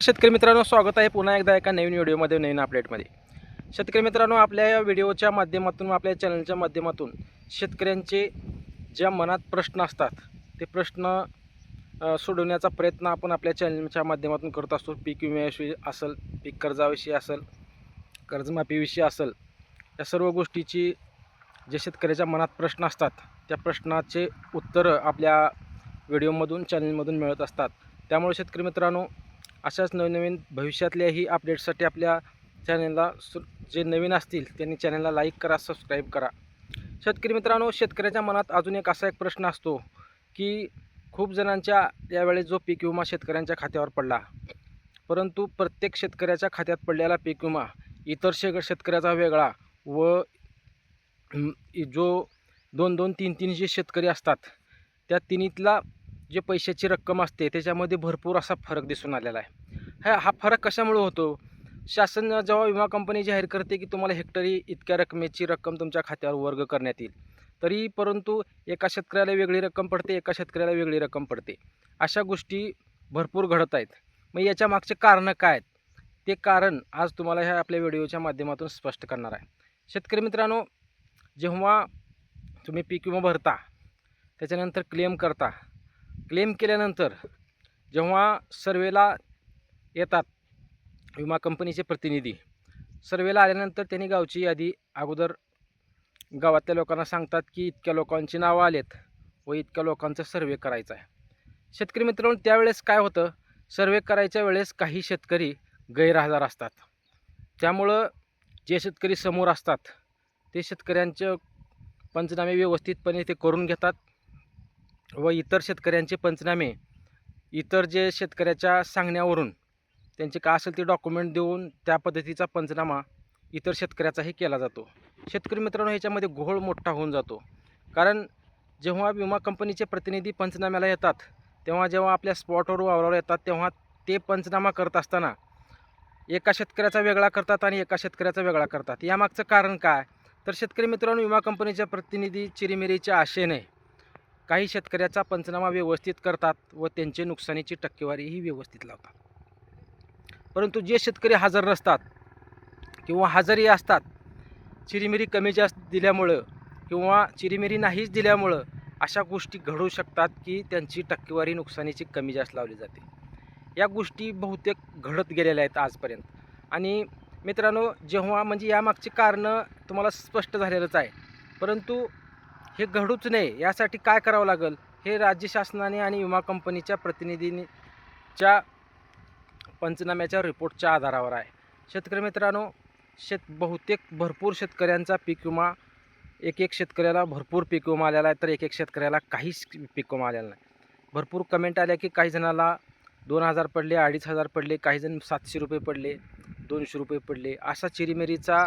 शेतकरी मित्रांनो स्वागत आहे पुन्हा एकदा एका नवीन व्हिडिओमध्ये नवीन अपडेटमध्ये शेतकरी मित्रांनो आपल्या या व्हिडिओच्या माध्यमातून आपल्या चॅनलच्या माध्यमातून शेतकऱ्यांचे ज्या मनात प्रश्न असतात ते प्रश्न सोडवण्याचा प्रयत्न आपण आपल्या चॅनलच्या माध्यमातून करत असतो. पीक विम्याविषयी असेल पीक कर्जाविषयी असेल कर्जमाफीविषयी असेल या सर्व गोष्टीची जे शेतकऱ्याच्या मनात प्रश्न असतात त्या प्रश्नाचे उत्तरं आपल्या व्हिडिओमधून चॅनलमधून मिळत असतात. त्यामुळे शेतकरी मित्रांनो अशाच नवनवीन भविष्यातल्याही अपडेट्ससाठी आपल्या चॅनलला सु जे नवीन असतील त्यांनी चॅनलला लाईक करा सबस्क्राईब करा. शेतकरी मित्रांनो शेतकऱ्याच्या मनात अजून एक असा एक प्रश्न असतो की खूप जणांच्या यावेळेस जो पीक विमा शेतकऱ्यांच्या खात्यावर पडला. परंतु प्रत्येक शेतकऱ्याच्या खात्यात पडलेला पीक विमा इतर शे शेतकऱ्याचा वेगळा व जो दोन दोन तीन तीन जे शेतकरी असतात त्या तिन्हीतला जे पैशाची रक्कम असते त्याच्यामध्ये भरपूर असा फरक दिसून आलेला आहे. ह्या हा फरक कशामुळे होतो? शासन जेव्हा विमा कंपनी जाहीर करते की तुम्हाला हेक्टरी इतक्या रकमेची रक्कम तुमच्या खात्यावर वर्ग करण्यात येईल तरी परंतु एका शेतकऱ्याला वेगळी रक्कम पडते एका शेतकऱ्याला वेगळी रक्कम पडते. अशा गोष्टी भरपूर घडत आहेत. मग याच्या मागचे कारणं काय आहेत? ते कारण आज तुम्हाला ह्या आपल्या व्हिडिओच्या माध्यमातून स्पष्ट करणार आहे. शेतकरी मित्रांनो जेव्हा तुम्ही पीक विमा भरता त्याच्यानंतर क्लेम करता क्लेम केल्यानंतर जेव्हा सर्वेला येतात विमा कंपनीचे प्रतिनिधी सर्वेला आल्यानंतर त्यांनी गावची यादी अगोदर गावातल्या लोकांना सांगतात की इतक्या लोकांची नावं आलेत व इतक्या लोकांचा सर्वे करायचा आहे. शेतकरी मित्रांनो त्यावेळेस काय होतं? सर्वे करायच्या वेळेस काही शेतकरी गैरहजर असतात. त्यामुळं जे शेतकरी समोर असतात ते शेतकऱ्यांचे पंचनामे व्यवस्थितपणे ते करून घेतात. व इतर शेतकऱ्यांचे पंचनामे इतर जे शेतकऱ्याच्या सांगण्यावरून त्यांचे काय असेल ते डॉक्युमेंट देऊन त्या पद्धतीचा पंचनामा इतर शेतकऱ्याचाही केला जातो. शेतकरी मित्रांनो ह्याच्यामध्ये घोळ मोठा होऊन जातो. कारण जेव्हा विमा कंपनीचे प्रतिनिधी पंचनाम्याला येतात तेव्हा जेव्हा आपल्या स्पॉटवर वावरावर येतात तेव्हा ते पंचनामा करत असताना एका शेतकऱ्याचा वेगळा करतात आणि एका शेतकऱ्याचा वेगळा करतात. यामागचं कारण काय? तर शेतकरी मित्रांनो विमा कंपनीच्या प्रतिनिधी चिरीमिरीच्या आशेने काही शेतकऱ्याचा पंचनामा व्यवस्थित करतात व त्यांचे नुकसानीची टक्केवारीही व्यवस्थित लावतात. परंतु जे शेतकरी हजर नसतात किंवा हजरी असतात चिरीमिरी कमी जास्त दिल्यामुळं किंवा चिरीमिरी नाहीच दिल्यामुळं अशा गोष्टी घडू शकतात की त्यांची टक्केवारी नुकसानीची कमी जास्त लावली जाते. या गोष्टी बहुतेक घडत गेलेल्या आहेत आजपर्यंत. आणि मित्रांनो जेव्हा म्हणजे यामागची कारणं तुम्हाला स्पष्ट झालेलंच आहे. परंतु हे घडूच नये यासाठी काय करावं लागेल? हे राज्य शासनाने आणि विमा कंपनीच्या प्रतिनिधींच्या पंचनाम्याच्या रिपोर्टच्या आधारावर आहे. शेतकरी मित्रांनो शेत बहुतेक भरपूर शेतकऱ्यांचा पीक विमा एक एक शेतकऱ्याला भरपूर पीक विमा आलेला आहे तर एक एक शेतकऱ्याला काहीच पीक विमा आलेला नाही. भरपूर कमेंट आल्या की काही जणाला दोन हजार पडले अडीच हजार पडले काही जण सातशे रुपये पडले दोनशे रुपये पडले असा चिरीमिरीचा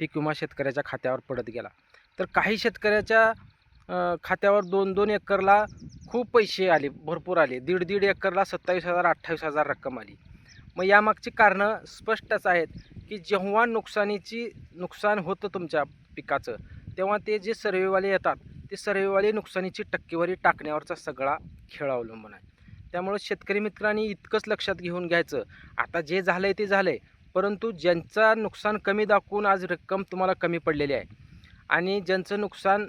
पीक विमा शेतकऱ्याच्या खात्यावर पडत गेला. तर काही शेतकऱ्याच्या खात्यावर दोन दोन एकरला खूप पैसे आले भरपूर आले. दीड दीड एकरला सत्तावीस हजार अठ्ठावीस हजार रक्कम आली. मग यामागची कारणं स्पष्टच आहेत की जेव्हा नुकसानीची नुकसान होतं तुमच्या पिकाचं तेव्हा ते जे सर्वेवाले येतात ते सर्वेवाले नुकसानीची टक्केवारी टाकण्यावरचा सगळा खेळ अवलंबून आहे. त्यामुळं शेतकरी मित्रांनी इतकंच लक्षात घेऊन घ्यायचं आता जे झालं आहे ते झालं आहे परंतु ज्यांचा नुकसान कमी दाखवून आज रक्कम तुम्हाला कमी पडलेली आहे आणि ज्यांचं नुकसान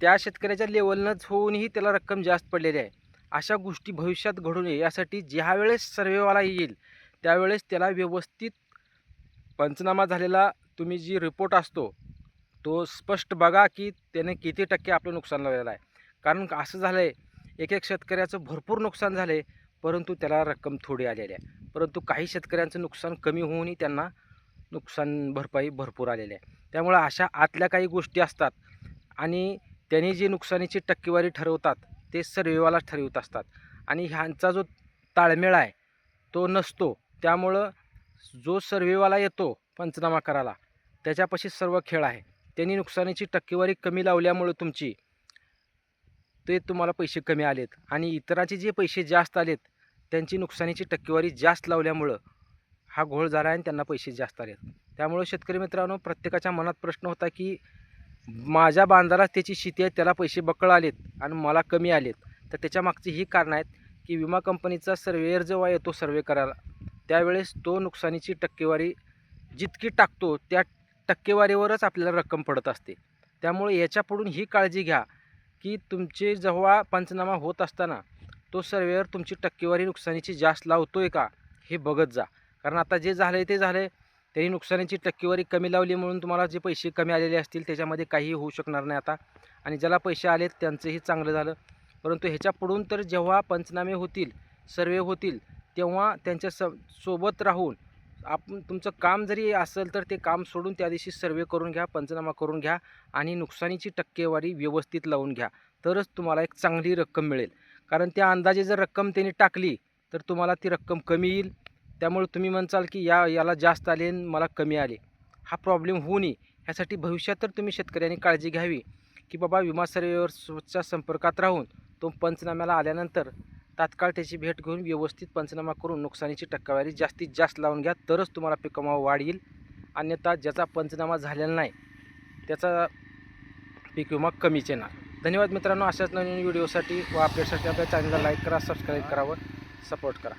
त्या शेतकऱ्याच्या लेवलनंच होऊनही त्याला रक्कम जास्त पडलेली आहे. अशा गोष्टी भविष्यात घडू नये यासाठी ज्या वेळेस सर्वेवाला येईल त्यावेळेस त्याला व्यवस्थित पंचनामा झालेला तुम्ही जी रिपोर्ट असतो तो स्पष्ट बघा की त्याने किती टक्के आपलं नुकसान लावलेलं आहे. कारण का असं झालं आहे एक एक शेतकऱ्याचं भरपूर नुकसान झालं आहे परंतु त्याला रक्कम थोडी आलेली आहे. परंतु काही शेतकऱ्यांचं नुकसान कमी होऊनही त्यांना नुकसान भरपाई भरपूर आलेली आहे. त्यामुळं अशा आतल्या काही गोष्टी असतात आणि त्यांनी जी नुकसानीची टक्केवारी ठरवतात ते सर्वेवाला ठरवत असतात. आणि ह्यांचा जो ताळमेळ आहे तो नसतो. त्यामुळं जो सर्वेवाला येतो पंचनामा करायला त्याच्यापाशी सर्व खेळ आहे. त्यांनी नुकसानीची टक्केवारी कमी लावल्यामुळं तुमची ते तुम्हाला पैसे कमी आलेत. आणि इतरांचे जे पैसे जास्त आलेत त्यांची नुकसानीची टक्केवारी जास्त लावल्यामुळं हा घोळ झाला आणि त्यांना पैसे जास्त आले त्यामुळे शेतकरी मित्रांनो प्रत्येकाच्या मनात प्रश्न होता की माझ्या बांधाला त्याची शेती आहे त्याला पैसे बकळ आलेत आणि मला कमी आलेत. तर त्याच्या मागची ही कारणं आहेत की विमा कंपनीचा सर्वेअर जेव्हा येतो सर्वे करायला त्यावेळेस तो नुकसानीची टक्केवारी जितकी टाकतो त्या टक्केवारीवरच आपल्याला रक्कम पडत असते. त्यामुळे याच्यापुढून ही काळजी घ्या की तुमचे जेव्हा पंचनामा होत असताना तो सर्वेअर तुमची टक्केवारी नुकसानीची जास्त लावतो आहे का हे बघत जा. कारण आता जे झालं आहे ते झालं आहे त्यांनी नुकसानीची टक्केवारी कमी लावली म्हणून तुम्हाला जे पैसे कमी आलेले असतील त्याच्यामध्ये काहीही होऊ शकणार नाही आता. आणि ज्याला पैसे आलेत त्यांचंही चांगलं झालं. परंतु ह्याच्या पुढून तर जेव्हा पंचनामे होतील सर्वे होतील तेव्हा त्यांच्या स सोबत राहून आपण तुमचं काम जरी असेल तर ते काम सोडून त्या दिवशी सर्वे करून घ्या पंचनामा करून घ्या आणि नुकसानीची टक्केवारी व्यवस्थित लावून घ्या. तरच तुम्हाला एक चांगली रक्कम मिळेल. कारण त्या अंदाजे जर रक्कम त्यांनी टाकली तर तुम्हाला ती रक्कम कमी येईल. त्यामुळे तुम्ही म्हणचाल की या याला जास्त आले आणि मला कमी आले. हा प्रॉब्लेम होऊ नये. ह्यासाठी भविष्यात तर तुम्ही शेतकऱ्यांनी काळजी घ्यावी की बाबा विमा सर्वेवरच्या संपर्कात राहून तो पंचनाम्याला आल्यानंतर तात्काळ त्याची भेट घेऊन व्यवस्थित पंचनामा करून नुकसानीची टक्केवारी जास्तीत जास्त लावून घ्या. तरच तुम्हाला पिकामा वाढ येईल अन्यथा ज्याचा पंचनामा झालेला नाही त्याचा पीक विमा कमीच येणार. धन्यवाद मित्रांनो. अशाच नवीन व्हिडिओसाठी व अपडेटसाठी आपल्या चॅनलला लाईक करा सबस्क्राईब करावं. सपोर्ट करा.